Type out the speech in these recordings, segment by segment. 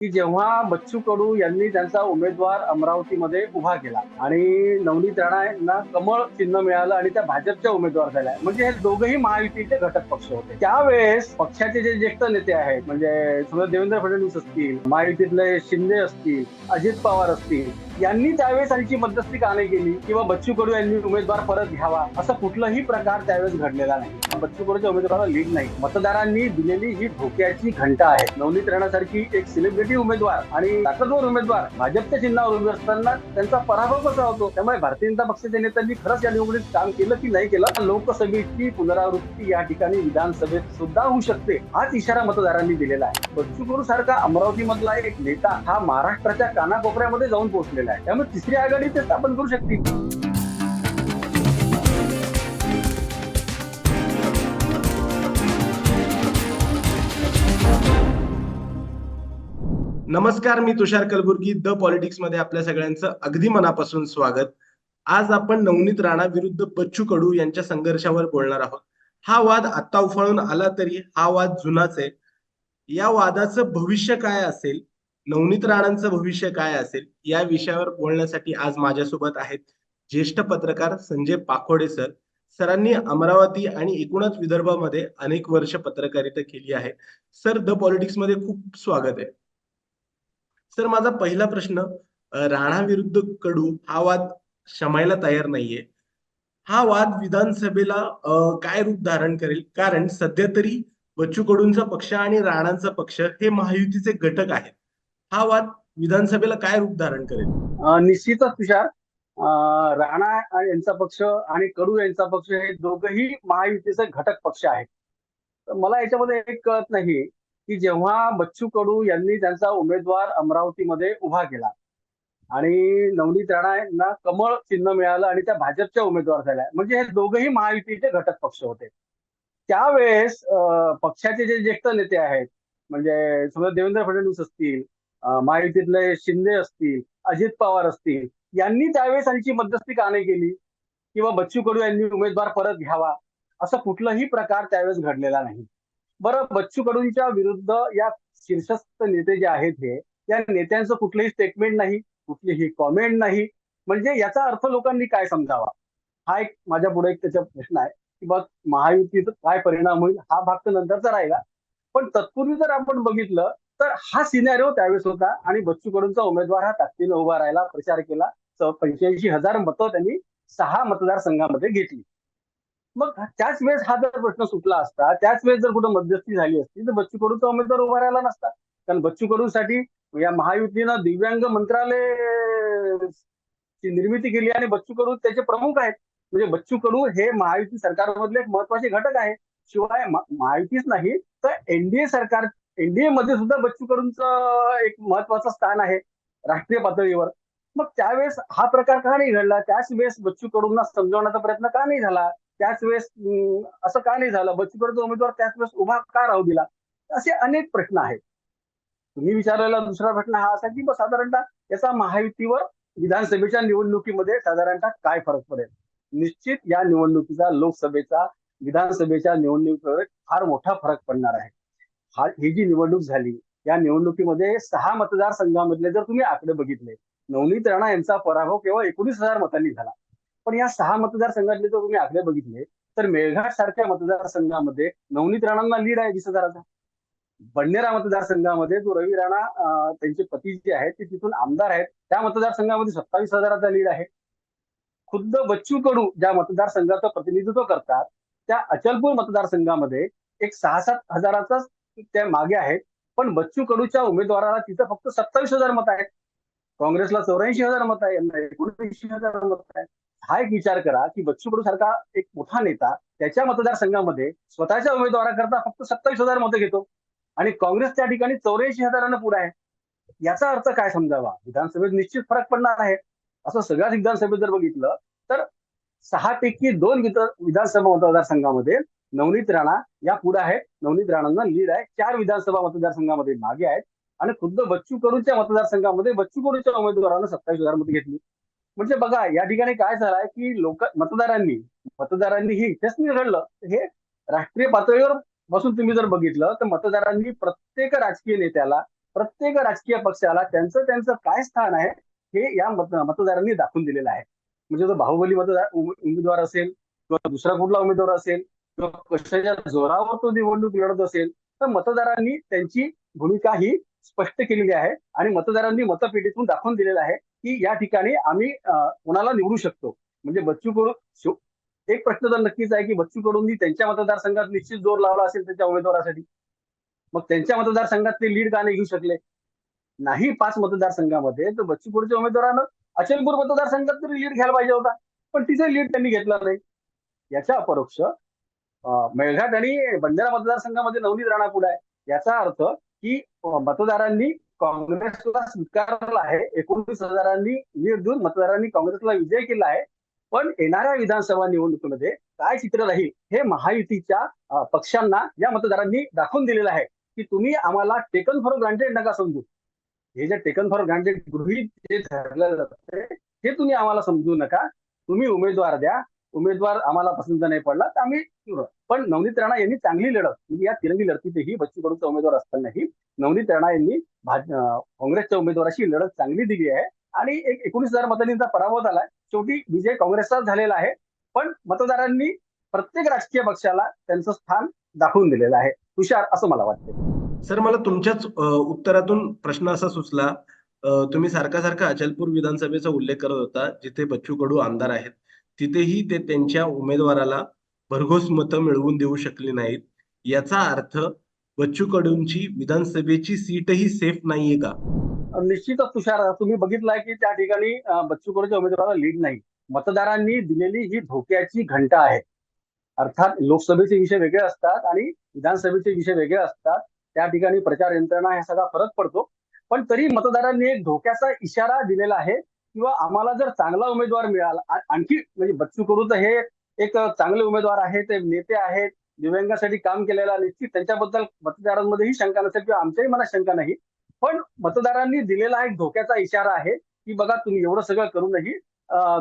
की जेव्हा बच्चू कडू यांनी त्यांचा उमेदवार अमरावतीमध्ये उभा केला आणि नवनीत राणा यांना कमळ चिन्ह मिळालं आणि त्या भाजपच्या उमेदवार झाल्या. म्हणजे हे दोघंही महायुतीचे घटक पक्ष होते. त्यावेळेस पक्षाचे जे ज्येष्ठ नेते आहेत म्हणजे समजा देवेंद्र फडणवीस असतील महायुतीतले शिंदे असतील अजित पवार असतील यांनी त्यावेळेस त्यांची मध्यस्थी का नाही केली? किंवा बच्चू कडू यांनी उमेदवार परत घ्यावा? असा कुठलाही प्रकार त्यावेळेस घडलेला नाही. बच्चू कडूच्या उमेदवाराला लीड नाही. मतदारांनी दिलेली ही धोक्याची घंटा आहे. नवनीत राणासारखी एक सेलिब्रिटी उमेदवार आणि ताकदवर उमेदवार भाजपच्या चिन्हावर उभे असताना त्यांचा पराभव कसा होतो? त्यामुळे भारतीय जनता पक्षाच्या नेत्यांनी खरंच या निवडणुकीत काम केलं की नाही केलं? लोकसभेची पुनरावृत्ती या ठिकाणी विधानसभेत सुद्धा होऊ शकते हाच इशारा मतदारांनी दिलेला आहे. बच्चू कडू सारखा अमरावती मधला एक नेता हा महाराष्ट्राच्या कानाकोपऱ्यामध्ये जाऊन पोहोचलेला आहे. त्यामुळे तिसरी आघाडी ते स्थापन करू शकतील. नमस्कार मी तुषार कलबुर्गी द पॉलिटिक्समध्ये आपल्या सगळ्यांचं अगदी मनापासून स्वागत. आज आपण नवनीत राणा विरुद्ध बच्चू कडू यांच्या संघर्षावर बोलणार आहोत. हा वाद आता उफाळून आला तरी हा वाद जुनाच आहे. या वादाचं भविष्य काय असेल? नवनीत राणांचं भविष्य काय असेल? या विषयावर बोलण्यासाठी आज माझ्यासोबत आहेत ज्येष्ठ पत्रकार संजय पाखोडे सर. सरांनी अमरावती आणि एकूणच विदर्भामध्ये अनेक वर्ष पत्रकारिता केली आहे. सर द पॉलिटिक्समध्ये खूप स्वागत आहे. सर माझा पहिला प्रश्न राणा विरुद्ध कडू हा वाद शमायला तयार नाहीये. हा वाद विधानसभेला काय रूप धारण करेल? कारण सध्या तरी बच्चू कडूंचा पक्ष आणि राणांचा पक्ष हे महायुतीचे घटक आहेत. हा वाद विधानसभेला काय रूप धारण करेल? निश्चितच तुषार. राणा यांचा पक्ष आणि कडू यांचा पक्ष हे दोघही महायुतीचे घटक पक्ष आहेत. तर मला याच्यामध्ये एक कळत नाही की जेव्हा बच्चू कडू यांनी त्यांचा उमेदवार अमरावतीमध्ये उभा केला आणि नवनीत राणा यांना कमळ चिन्ह मिळालं आणि त्या भाजपच्या उमेदवार झाल्या. म्हणजे हे दोघंही महायुतीचे घटक पक्ष होते. त्यावेळेस पक्षाचे जे ज्येष्ठ नेते आहेत म्हणजे समजा देवेंद्र फडणवीस असतील महायुतीतले शिंदे असतील अजित पवार असतील यांनी त्यावेळेस त्यांची मध्यस्थी का नाही केली? किंवा बच्चू कडू यांनी उमेदवार परत घ्यावा? असं कुठलाही प्रकार त्यावेळेस घडलेला नाही. बरं बच्चू कडूंच्या विरुद्ध या शीर्षस्थ नेते जे आहेत हे या नेत्यांचं कुठलंही स्टेटमेंट नाही कुठलीही कॉमेंट नाही. म्हणजे याचा अर्थ लोकांनी काय समजावा? हा एक माझ्या पुढे एक त्याचा प्रश्न आहे की बघ महायुतीचा काय परिणाम होईल हा भाग तर नंतरचा राहिला. पण तत्पूर्वी जर आपण बघितलं तर हा सिनेरिओ त्यावेळेस होता आणि बच्चू कडूंचा उमेदवार हा ताकदीने उभा राहिला प्रचार केला. पंच्याऐंशी हजार मतं त्यांनी सहा मतदारसंघामध्ये घेतली. मग त्याच वेळेस हा जर प्रश्न सुटला असता त्याच वेळेस जर कुठं मध्यस्थी झाली असती तर बच्चू कडूचा उमेदवार उभा राहिला नसता. कारण बच्चू कडूसाठी या महायुतीनं दिव्यांग मंत्रालय ची निर्मिती केली आणि बच्चू कडू त्याचे प्रमुख आहेत. म्हणजे बच्चू कडू हे महायुती सरकारमधले एक महत्त्वाचे घटक आहे. शिवाय महायुतीच नाही तर एनडीए सरकार एनडीए मध्ये सुद्धा बच्चू कडूंचं एक महत्वाचं स्थान आहे राष्ट्रीय पातळीवर. मग त्यावेळेस हा प्रकार का नाही घडला? त्याच वेळेस बच्चू कडूंना समजवण्याचा प्रयत्न का नाही झाला? त्याच वेळेस असं का नाही झालं? बच्चूकडचा उमेदवार त्याच वेळेस उभा का राहू दिला? असे अनेक प्रश्न आहेत. तुम्ही विचारलेला दुसरा प्रश्न हा असा की साधारणतः याचा महायुतीवर विधानसभेच्या निवडणुकीमध्ये साधारणतः काय फरक पडेल? निश्चित या निवडणुकीचा लोकसभेचा विधानसभेच्या निवडणुकीवर फार मोठा फरक पडणार आहे. हा ही जी निवडणूक झाली या निवडणुकीमध्ये सहा मतदारसंघामधले जर तुम्ही आकडे बघितले नवनीत राणा यांचा पराभव केवळ एकोणीस हजार मतांनी झाला. पण या सहा मतदारसंघातले जर तुम्ही आकडे बघितले तर मेळघाट सारख्या मतदारसंघामध्ये नवनीत राणांना लीड आहे वीस हजाराचा बंडेरा मतदारसंघामध्ये जो रवी राणा त्यांचे पती जे आहेत ते तिथून आमदार आहेत. त्या मतदारसंघामध्ये सत्तावीस हजाराचा लीड आहे. खुद्द बच्चू कडू ज्या मतदारसंघाचं प्रतिनिधित्व करतात त्या अचलपूर मतदारसंघामध्ये एक सहा सात हजाराचाच त्या मागे आहेत. पण बच्चू कडूच्या उमेदवाराला तिथं फक्त सत्तावीस हजार मत आहेत. काँग्रेसला चौऱ्याऐंशी हजार मत आहे यांना एकोणऐंशी हजार मत आहे हा एक विचार करा की बच्चू कडू सारखा एक मोठा नेता त्याच्या मतदारसंघामध्ये स्वतःच्या उमेदवाराकरता फक्त सत्तावीस हजार मतं घेतो. आणि काँग्रेस त्या ठिकाणी चौऱ्याऐंशी हजारांना पुढे आहे. याचा अर्थ काय समजावा? विधानसभेत निश्चित फरक पडणार आहे. असं सगळ्याच विधानसभेत जर बघितलं तर सहा पैकी दोन विधानसभा मतदारसंघामध्ये नवनीत राणा या पुढे आहेत. नवनीत राणांना लीड आहे. चार विधानसभा मतदारसंघामध्ये मागे आहेत. आणि खुद्द बच्चू कडूच्या मतदारसंघामध्ये बच्चू कडूच्या उमेदवारानं सत्तावीस हजार मतं घेतली. म्हणजे बघा या ठिकाणी काय झालंय की लोक मतदारांनी मतदारांनी हे इथेच नाही घडलं हे राष्ट्रीय पातळीवर बसून तुम्ही जर बघितलं तर मतदारांनी प्रत्येक राजकीय नेत्याला प्रत्येक राजकीय पक्षाला त्यांचं त्यांचं काय स्थान आहे हे या मत मतदारांनी दाखवून दिलेलं आहे. म्हणजे तो बाहुबली मतदार उमेदवार असेल किंवा दुसरा कुठला उमेदवार असेल किंवा कशाच्या जोरावर तो निवडणूक लढत असेल तर मतदारांनी त्यांची भूमिका ही स्पष्ट केलेली आहे आणि मतदारांनी मतपेटीतून दाखवून दिलेलं आहे. की या ठिकाणी आम्ही कोणाला निवडू शकतो? म्हणजे बच्चू कडू एक प्रश्न तर नक्कीच आहे की बच्चू कडूंनी त्यांच्या मतदारसंघात निश्चित जोर लावला असेल त्यांच्या उमेदवारासाठी मग त्यांच्या मतदारसंघात ते लीड का नाही घेऊ शकले? नाही पाच मतदारसंघामध्ये तर बच्चू कडूच्या उमेदवारानं अचलपूर मतदारसंघात तरी लीड घ्यायला पाहिजे होता पण तिथे लीड त्यांनी घेतला नाही. याचा अपरोक्ष अं, मेळघाट आणि बंजारा मतदारसंघामध्ये नवनीत राणा पुढे आहे. याचा अर्थ की मतदारांनी काँग्रेसला स्वीकारला आहे. एकोणतीस हजारांनी लीड देऊन मतदारांनी काँग्रेसला विजय केला आहे. पण येणाऱ्या विधानसभा निवडणुकीमध्ये काय चित्र राहील हे महायुतीच्या पक्षांना या मतदारांनी दाखवून दिलेलं आहे की तुम्ही आम्हाला टेकन फॉर ग्रांटेड नका समजू. हे जे टेकन फॉर ग्रांटेड गृहित जे धरलं जाते हे तुम्ही आम्हाला समजू नका. तुम्ही उमेदवार द्या. उमेदवार आम्हाला पसंत नाही पडला तर आम्ही पण नवनीत राणा यांनी चांगली लढत म्हणजे या तिरंगी लढतीतही बच्चू कडूचा उमेदवार असतानाही नवनीत राणा यांनी काँग्रेसच्या उमेदवाराशी लढत चांगली दिली आहे. आणि एक एकोणीस हजार मतांचा पराभव झाला शेवटी विजय काँग्रेसचाच झालेला आहे. पण मतदारांनी प्रत्येक राजकीय पक्षाला त्यांचं स्थान दाखवून दिलेलं आहे. हुशार असं मला वाटतं सर मला तुमच्याच उत्तरातून प्रश्न असा सुचला तुम्ही सारखा सारखा अचलपूर विधानसभेचा उल्लेख करत होता जिथे बच्चू कडू आमदार आहेत. तिथेही ते त्यांच्या उमेदवाराला भरघोस मतं मिळवून देऊ शकले नाहीत. याचा अर्थ बच्चू कडूंची विधानसभेची सीटही सेफ नाहीये का? निश्चितच तुषार तुम्ही बघितलाय की त्या ठिकाणी बच्चू कडूच्या उमेदवाराला लीड नाही. मतदारांनी दिलेली ही धोक्याची घंटा आहे. अर्थात लोकसभेचे विषय वेगळे असतात आणि विधानसभेचे विषय वेगळे असतात. त्या ठिकाणी प्रचार यंत्रणा हा सगळा फरक पडतो. पण तरी मतदारांनी एक धोक्याचा इशारा दिलेला आहे किंवा आम्हाला जर चांगला उमेदवार मिळाला आणखी म्हणजे बच्चू कडू तर हे एक चांगले उमेदवार आहेत ते नेते आहेत दिव्यांगासाठी काम केलेला निश्चित त्यांच्याबद्दल मतदारांमध्येही शंका नसेल किंवा आमच्याही मनात शंका नाही. पण मतदारांनी दिलेला एक धोक्याचा इशारा आहे की बघा तुम्ही एवढं सगळं करूनही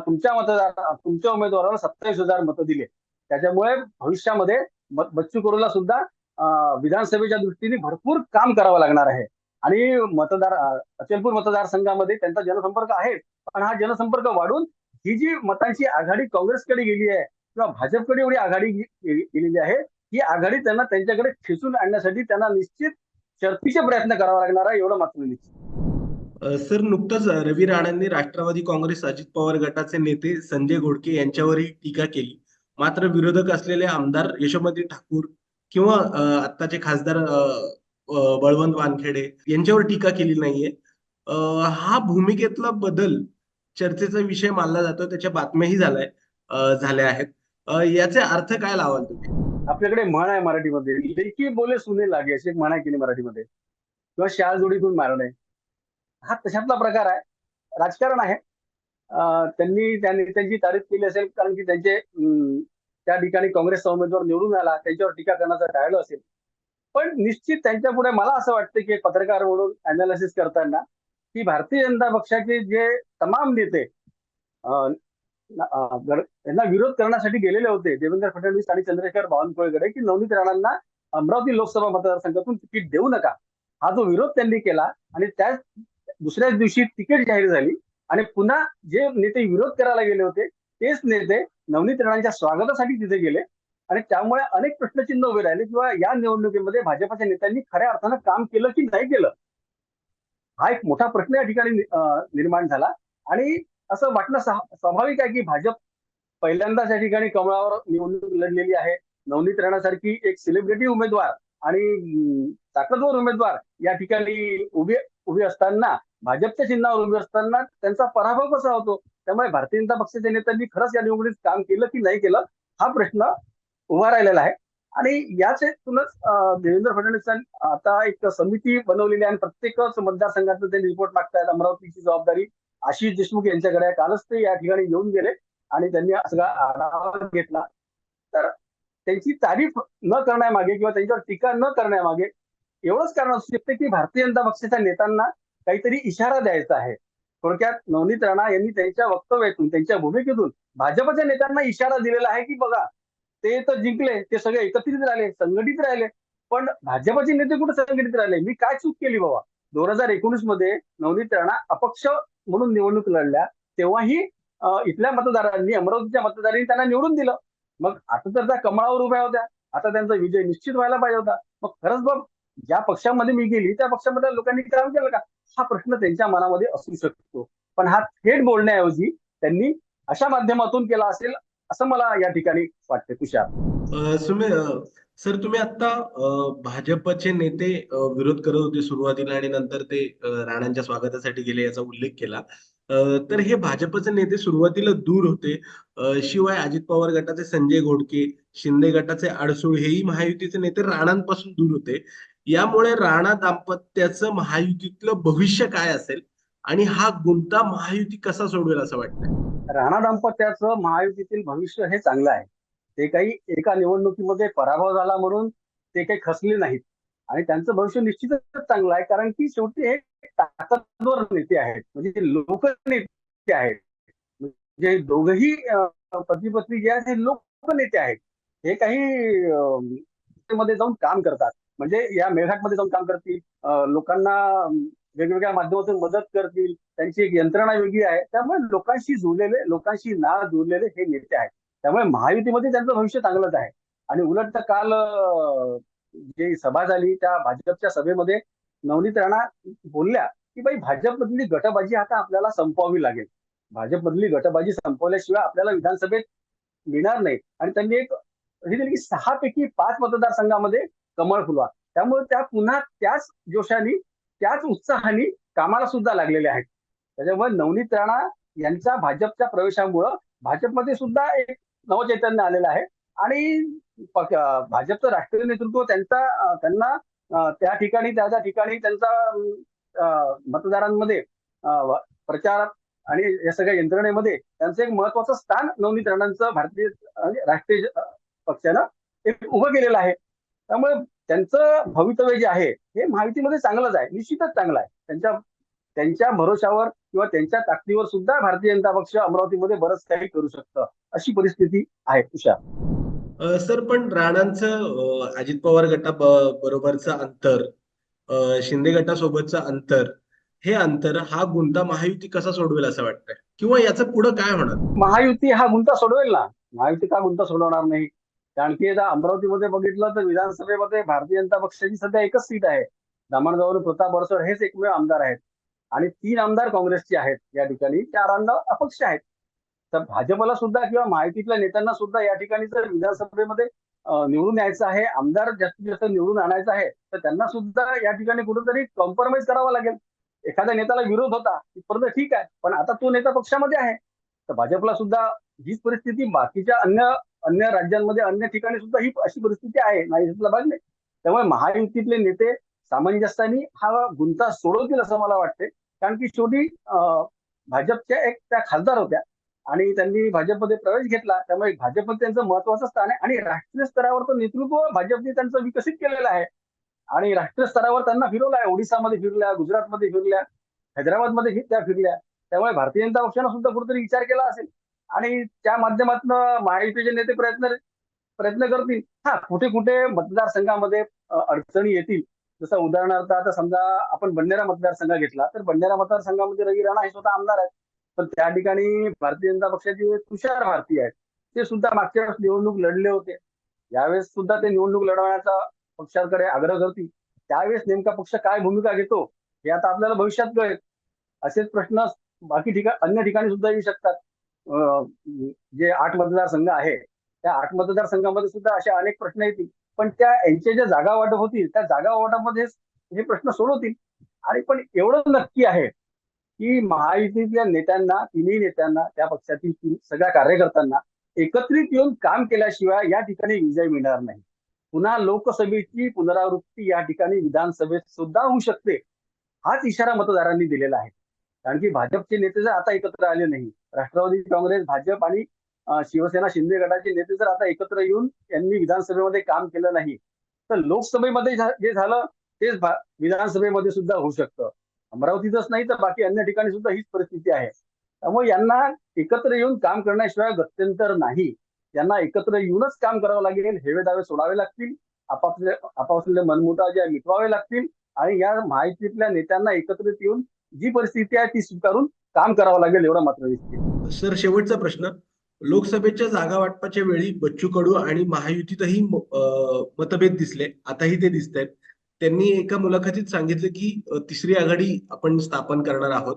तुमच्या मतदार तुमच्या उमेदवाराला सत्तावीस हजार मतं दिले त्याच्यामुळे भविष्यामध्ये बच्चू करूला सुद्धा अं, विधानसभेच्या दृष्टीने भरपूर काम करावं लागणार आहे. आणि मतदार अचलपूर मतदारसंघामध्ये त्यांचा जनसंपर्क आहे. पण हा जनसंपर्क वाढून ही जी मतांची आघाडी काँग्रेसकडे गेली आहे किंवा भाजपकडे एवढी आघाडी गेलेली आहे ही आघाडी त्यांना त्यांच्याकडे खेचून आणण्यासाठी त्यांना निश्चित शर्तीचे प्रयत्न करावा लागणार आहे एवढं मात्र निश्चित. सर नुकतंच रवी राणांनी राष्ट्रवादी काँग्रेस अजित पवार गटाचे नेते संजय घोडके यांच्यावरही टीका केली. मात्र विरोधक असलेले आमदार यशोमती ठाकूर किंवा आत्ताचे खासदार बळवंत वानखेडे यांच्यावर टीका केली नाहीये. हा भूमिकेतला बदल चर्चेचा विषय मानला जातो त्याच्या बातम्याही झालाय झाल्या आहेत. याचे अर्थ काय लावाल तुम्ही? आपल्याकडे म्हण आहे मराठीमध्ये. लेकी बोले सुने लागे अशी एक म्हण आहे की नाही मराठीमध्ये. किंवा शाळ जोडीतून मारणे. हा तशातला प्रकार आहे. राजकारण आहे. त्यांनी त्या नेत्यांची तारीफ केली असेल कारण की त्यांचे त्या ठिकाणी काँग्रेसचा उमेदवार निवडून आला त्यांच्यावर टीका करण्याचं टाळलं असेल. पण निश्चित त्यांच्या पुढे मला असं वाटतं की पत्रकार म्हणून अनालिसिस करताना की भारतीय जनता पक्षाचे जे तमाम नेते यांना विरोध करण्यासाठी गेलेले होते. देवेंद्र फडणवीस आणि चंद्रशेखर बावनकुळेकडे की नवनीत राणांना अमरावती लोकसभा मतदारसंघातून तिकीट देऊ नका. हा जो विरोध त्यांनी केला आणि त्याच दुसऱ्याच दिवशी तिकीट जाहीर झाली आणि पुन्हा जे नेते विरोध करायला गेले होते तेच नेते नवनीत राणांच्या स्वागतासाठी तिथे गेले आणि त्यामुळे अनेक प्रश्नचिन्ह उभे राहिले किंवा या निवडणुकीमध्ये भाजपच्या नेत्यांनी खऱ्या अर्थानं काम केलं की नाही केलं? हा एक मोठा प्रश्न या ठिकाणी निर्माण झाला आणि असं वाटणं स्वाभाविक आहे की भाजप पहिल्यांदाच या ठिकाणी कमळावर निवडणूक लढलेली आहे. नवनीत राणासारखी एक सेलिब्रिटी उमेदवार आणि ताकदवर उमेदवार या ठिकाणी उभे उभे असताना भाजपच्या चिन्हावर उभे असताना त्यांचा पराभव कसा होतो? त्यामुळे भारतीय जनता पक्षाच्या नेत्यांनी खरंच या निवडणुकीत काम केलं की नाही केलं हा प्रश्न उभा राहिलेला आहे. आणि याच हेतूनच देवेंद्र फडणवीसांनी आता एक समिती बनवलेली आहे आणि प्रत्येकच मतदारसंघातून त्यांनी रिपोर्ट मागतायत अमरावतीची जबाबदारी आशिष देशमुख यांच्याकडे कालच ते या ठिकाणी येऊन गेले आणि त्यांनी सगळा आढावा घेतला. तर त्यांची तारीफ न करण्यामागे किंवा त्यांच्यावर टीका न करण्यामागे एवढंच कारण असू शकते की भारतीय जनता पक्षाच्या नेत्यांना काहीतरी इशारा द्यायचा आहे. थोडक्यात नवनीत राणा यांनी त्यांच्या वक्तव्यातून त्यांच्या भूमिकेतून भाजपच्या नेत्यांना इशारा दिलेला आहे की बघा ते तर जिंकले ते सगळे एकत्रित राहिले संघटित राहिले पण भाजपचे नेते कुठे संघटित राहिले? मी काय चूक केली बाबा? दोन हजार एकोणीसमध्ये नवनीत राणा अपक्ष म्हणून निवडणूक लढल्या. तेव्हाही इथल्या मतदारांनी अमरावतीच्या मतदारांनी त्यांना निवडून दिलं. मग आता तर त्या कमळावर उभ्या होत्या. आता त्यांचा विजय निश्चित व्हायला पाहिजे होता. मग खरंच बघ ज्या पक्षामध्ये मी गेली त्या पक्षामध्ये लोकांनी काम केलं का? हा प्रश्न त्यांच्या मनामध्ये असू शकतो. पण हा थेट बोलण्याऐवजी त्यांनी अशा माध्यमातून केला असेल असं मला या ठिकाणी वाटते तुषार. सुमे सर तुम्ही आता भाजपचे नेते विरोध करत होते सुरुवातीला आणि नंतर ते राणांच्या स्वागतासाठी गेले याचा उल्लेख केला. तर हे भाजपचे नेते सुरुवातीला दूर होते. शिवाय अजित पवार गटाचे संजय घोडके शिंदे गटाचे आडसूळ हेही महायुतीचे नेते राणांपासून दूर होते. यामुळे राणा दाम्पत्याचं महायुतीतलं भविष्य काय असेल आणि हा गुंता महायुती कसा सोडवेल असं वाटतं राणा दाम्पत्याचं महायुतीतील भविष्य हे चांगलं आहे. ते काही एका निवडणुकीमध्ये पराभव झाला म्हणून ते काही खसले नाहीत. आणि त्यांचं भविष्य निश्चितच चांगलं आहे कारण की शेवटी हे ताकदवर नेते आहेत. म्हणजे लोकनेते आहेत. म्हणजे दोघही पती पत्नी जे आहेत हे लोकनेते आहेत. हे काही मध्ये जाऊन काम करतात. म्हणजे या मेळघाटमध्ये जाऊन काम करतील. लोकांना वेगवेगळ्या माध्यमातून मदत करतील. त्यांची एक यंत्रणा वेगळी आहे. त्यामुळे लोकांशी जुळलेले लोकांशी ना जुळलेले हे नेते आहेत. त्यामुळे महायुतीमध्ये त्यांचं भविष्य चांगलंच आहे. आणि उलट तर काल जी सभा झाली त्या भाजपच्या सभेमध्ये नवनीत राणा बोलल्या की बाई भाजपमधली गटबाजी आता आपल्याला संपवावी लागेल. भाजपमधली गटबाजी संपवल्याशिवाय आपल्याला विधानसभेत मिळणार नाही. आणि त्यांनी एक हे दिली की सहा पैकी पाच मतदारसंघामध्ये कमळ फुलवा. त्यामुळे त्या पुन्हा त्याच जोशाने त्याच उत्साहाने कामाला सुद्धा लागलेले आहेत. त्याच्यामुळे नवनीत राणा यांच्या भाजपच्या प्रवेशामुळं भाजपमध्ये सुद्धा एक नवचैतन्य आलेलं आहे. आणि भाजपचं राष्ट्रीय नेतृत्व त्यांचा त्यांना त्या ठिकाणी त्या त्या ठिकाणी त्यांचा मतदारांमध्ये प्रचार आणि या सगळ्या यंत्रणेमध्ये त्यांचं एक महत्वाचं स्थान नवनीत राणांचं भारतीय म्हणजे राष्ट्रीय पक्षानं एक उभं केलेलं आहे. त्यामुळे त्यांचं भवितव्य जे आहे हे माहितीमध्ये चांगलंच आहे. निश्चितच चांगलं आहे. त्यांच्या त्यांच्या भरोशावर किंवा त्यांच्या ताकदीवर सुद्धा भारतीय जनता पक्ष अमरावतीमध्ये बरंच काही करू शकतं. अशी परिस्थिती आहे तुषार सर पण राणांचं अजित पवार गटा बरोबरचं अंतर शिंदे गटासोबतचं अंतर हे अंतर हा गुंता महायुती कसा सोडवेल असं वाटतंय? किंवा याचं पुढं काय होणार? महायुती हा गुंता सोडवेल ना? महायुती का गुंता सोडवणार नाही? कारण की आता अमरावतीमध्ये बघितलं तर विधानसभेमध्ये भारतीय जनता पक्षाची सध्या एकच सीट आहे. दामणगावरून प्रताप बरसर हेच एकमेव आमदार आहेत. आणि तीन आमदार काँग्रेसचे आहेत या ठिकाणी चार आमदार अपक्ष आहेत. तर भाजपला सुद्धा किंवा माहितीतल्या नेत्यांना सुद्धा या ठिकाणी जर विधानसभेमध्ये निवडून यायचं आहे आमदार जास्तीत जास्त निवडून आणायचं आहे तर त्यांना सुद्धा या ठिकाणी कुठेतरी कॉम्प्रोमाइज करावा लागेल. एखाद्या नेत्याला विरोध होता तिथपर्यंत ठीक आहे पण आता तो नेता पक्षामध्ये आहे. तर भाजपला सुद्धा हीच परिस्थिती बाकीच्या अन्य अन्य राज्यांमध्ये अन्य ठिकाणी सुद्धा ही अशी परिस्थिती आहे नाही भाग नाही त्यामुळे महायुतीतले नेते सामंजस्याने हा गुंता सोडवतील असं मला वाटते कारण की शेवटी भाजपच्या एक त्या खासदार होत्या आणि त्यांनी भाजपमध्ये प्रवेश घेतला. त्यामुळे भाजप त्यांचं महत्वाचं स्थान आहे आणि राष्ट्रीय स्तरावर तो नेतृत्व भाजपने त्यांचं विकसित केलेलं आहे. आणि राष्ट्रीय स्तरावर त्यांना फिरवलं आहे ओडिसामध्ये फिरल्या गुजरातमध्ये फिरल्या हैदराबादमध्ये त्या फिरल्या. त्यामुळे भारतीय जनता पक्षानं सुद्धा कुठेतरी विचार केला असेल. आणि त्या माध्यमातून महायुतीचे नेते प्रयत्न प्रयत्न करतील हा कुठे कुठे मतदारसंघामध्ये अडचणी येतील जसं उदाहरणार्थ आता समजा आपण बंडेरा मतदारसंघ घेतला तर बंडेरा मतदारसंघामध्ये रवी राणा हे स्वतः आमदार आहेत. पण त्या ठिकाणी भारतीय जनता पक्षाचे तुषार भारती आहेत. ते सुद्धा मागच्या वेळेस निवडणूक लढले होते. यावेळेस सुद्धा ते निवडणूक लढवण्याचा पक्षाकडे आग्रह करतील. त्यावेळेस नेमका पक्ष काय भूमिका घेतो हे आता आपल्याला भविष्यात कळेल. असेच प्रश्न बाकी ठिकाण अन्य ठिकाणी सुद्धा येऊ शकतात. जे आठ मतदारसंघ आहे त्या आठ मतदारसंघामध्ये सुद्धा असे अनेक प्रश्न येतील. पण त्या यांच्या ज्या जागा वाटप होतील त्या जागा वाटपमध्ये हे प्रश्न सोडवतील. आणि पण एवढं नक्की आहे की महायुतीतल्या नेत्यांना तिन्ही नेत्यांना त्या पक्षातील सगळ्या कार्यकर्त्यांना एकत्रित येऊन काम केल्याशिवाय या ठिकाणी विजय मिळणार नाही. पुन्हा लोकसभेची पुनरावृत्ती या ठिकाणी विधानसभेत सुद्धा होऊ शकते हाच इशारा मतदारांनी दिलेला आहे. कारण की भाजपचे नेते जर आता एकत्र आले नाही राष्ट्रवादी काँग्रेस भाजप आणि शिवसेना शिंदे गटाचे नेते जर आता एकत्र येऊन यांनी विधानसभेमध्ये काम केलं नाही तर लोकसभेमध्ये जे झालं तेच विधानसभेमध्ये सुद्धा होऊ शकतं. अमरावतीतच नाही तर बाकी अन्य ठिकाणी सुद्धा हीच परिस्थिती आहे. त्यामुळे यांना एकत्र येऊन काम करण्याशिवाय गत्यंतर नाही. यांना एकत्र येऊनच काम करावं लागेल हेवे दावे सोडावे लागतील आपापले आपापले मनमुटाव जे मिटवावे लागतील आणि या माहितीतल्या नेत्यांना एकत्रित येऊन जी परिस्थिती आहे ती स्वीकारून काम करावं लागेल एवढं मात्र दिसते सर शेवटचा प्रश्न. लोकसभेच्या जागा वाटपाच्या वेळी बच्चू कडू आणि महायुतीतही मतभेद दिसले. आताही ते दिसत आहेत त्यांनी एका मुलाखतीत सांगितलं की तिसरी आघाडी आपण स्थापन करणार आहोत.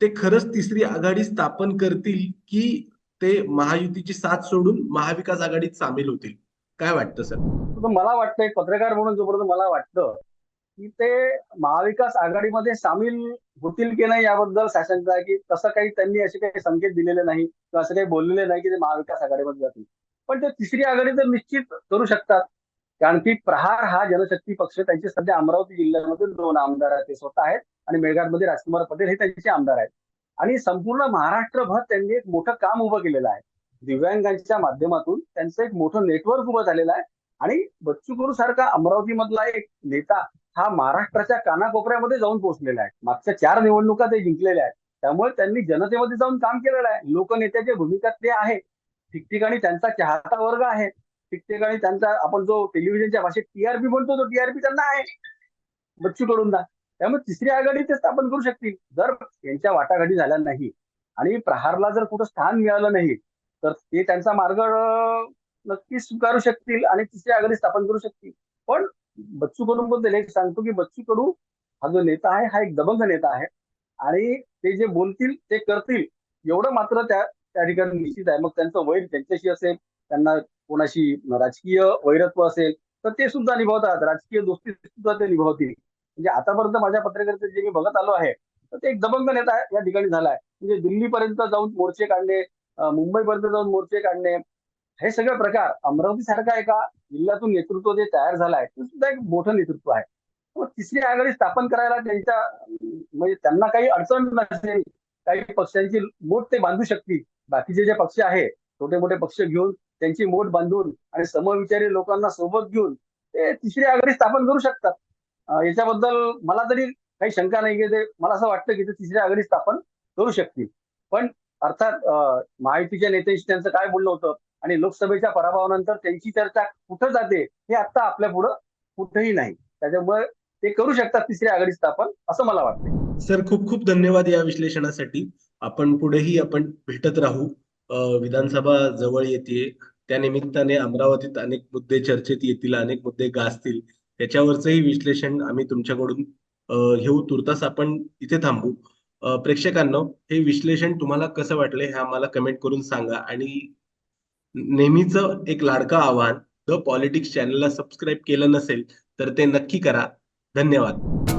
ते खरंच तिसरी आघाडी स्थापन करतील की ते महायुतीची साथ सोडून महाविकास आघाडीत सामील होतील? काय वाटतं सर? मला वाटतं एक पत्रकार म्हणून जोपर्यंत मला वाटतं की ते महाविकास आघाडीमध्ये सामील होतील की नाही याबद्दल शासनचा की तसं काही त्यांनी असे काही संकेत दिलेले नाही किंवा असं काही बोललेले नाही की ते महाविकास आघाडीमध्ये जातील. पण ते तिसरी आघाडी तर निश्चित करू शकतात. कारण की प्रहार हा जनशक्ती पक्ष त्यांचे सध्या अमरावती जिल्ह्यामध्ये दोन आमदार आहेत. ते स्वतः आहेत आणि मेळघाटमध्ये राजकुमार पटेल हे त्यांचे आमदार आहेत. आणि संपूर्ण महाराष्ट्रभर त्यांनी एक मोठं काम उभं केलेलं आहे. दिव्यांगांच्या माध्यमातून त्यांचं एक मोठं नेटवर्क उभं झालेलं आहे. आणि बच्चू कडू सारखा अमरावती मधला एक नेता हा महाराष्ट्राच्या कानाकोपऱ्यामध्ये जाऊन पोहोचलेला आहे. मागच्या चार निवडणुका ते जिंकलेल्या आहेत. त्यामुळे त्यांनी जनतेमध्ये जाऊन काम केलेलं आहे. लोकनेत्याच्या भूमिकात ते आहे ठिकठिकाणी त्यांचा चाहता वर्ग आहे. ठिकठिकाणी त्यांचा आपण जो टेलिव्हिजनच्या भाषेत टीआरपी म्हणतो तो टीआरपी त्यांना आहे. बच्चू कडूंना त्यामुळे तिसरी आघाडी ते स्थापन करू शकतील. जर यांच्या वाटाघाटी झाल्या नाही आणि प्रहारला जर कुठं स्थान मिळालं नाही तर ते त्यांचा मार्ग नक्की नक्कीच स्वीकारू शकतील आणि तिसरी आघाडी स्थापन करू शकतील. पण बच्चू कडून पण त्याला एक सांगतो की बच्चू कडू हा जो नेता आहे हा एक दबंग नेता आहे. आणि ते जे बोलतील ते करतील एवढं मात्र त्या त्या ठिकाणी निश्चित आहे. मग त्यांचं वैर त्यांच्याशी असेल त्यांना कोणाशी राजकीय वैरत्व असेल तर ते सुद्धा निभावतात. राजकीय दोस्ती सुद्धा ते निभावतील. म्हणजे आतापर्यंत माझ्या पत्रकारितेत जे मी बघत आलो आहे तर ते एक दबंग नेता या ठिकाणी झाला आहे. म्हणजे दिल्लीपर्यंत जाऊन मोर्चे काढणे मुंबईपर्यंत जाऊन मोर्चे काढणे हे सगळे प्रकार अमरावती सारखा एका जिल्ह्यातून नेतृत्व जे तयार झालं आहे ते सुद्धा एक मोठं नेतृत्व आहे. मग तिसरी आघाडी स्थापन करायला त्यांच्या म्हणजे त्यांना काही अडचण नसेल काही पक्षांची मोठ ते बांधू शकतील. बाकीचे जे पक्ष आहे छोटे मोठे पक्ष घेऊन त्यांची मोठ बांधून आणि समविचारी लोकांना सोबत घेऊन ते तिसरी आघाडी स्थापन करू शकतात. याच्याबद्दल मला तरी काही शंका नाही की ते मला असं वाटतं की ते तिसरी आघाडी स्थापन करू शकतील. पण अर्थात महायुतीच्या नेत्यांशी त्यांचं काय बोलणं होतं? आणि लोकसभेच्या पराभवानंतर त्यांची चर्चा कुठं जाते हे आता आपल्या पुढं कुठेही नाही. त्याच्यामुळे ते करू शकतात तिसरी आघाडी स्थापन असं मला वाटतं सर खूप खूप धन्यवाद या विश्लेषणासाठी. आपण पुढेही आपण भेटत राहू. विधानसभा जवळ येते त्या निमित्ताने अमरावतीत अनेक मुद्दे चर्चेत येतील अनेक मुद्दे गाजतील. त्याच्यावरचंही विश्लेषण आम्ही तुमच्याकडून घेऊ. तुर्तास आपण इथे थांबू. प्रेक्षकांना हे विश्लेषण तुम्हाला कसं वाटलं हे आम्हाला कमेंट करून सांगा आणि नेहमीच एक लाडकं आव्हान द पॉलिटिक्स चॅनलला सबस्क्राईब केलं नसेल तर ते नक्की करा. धन्यवाद.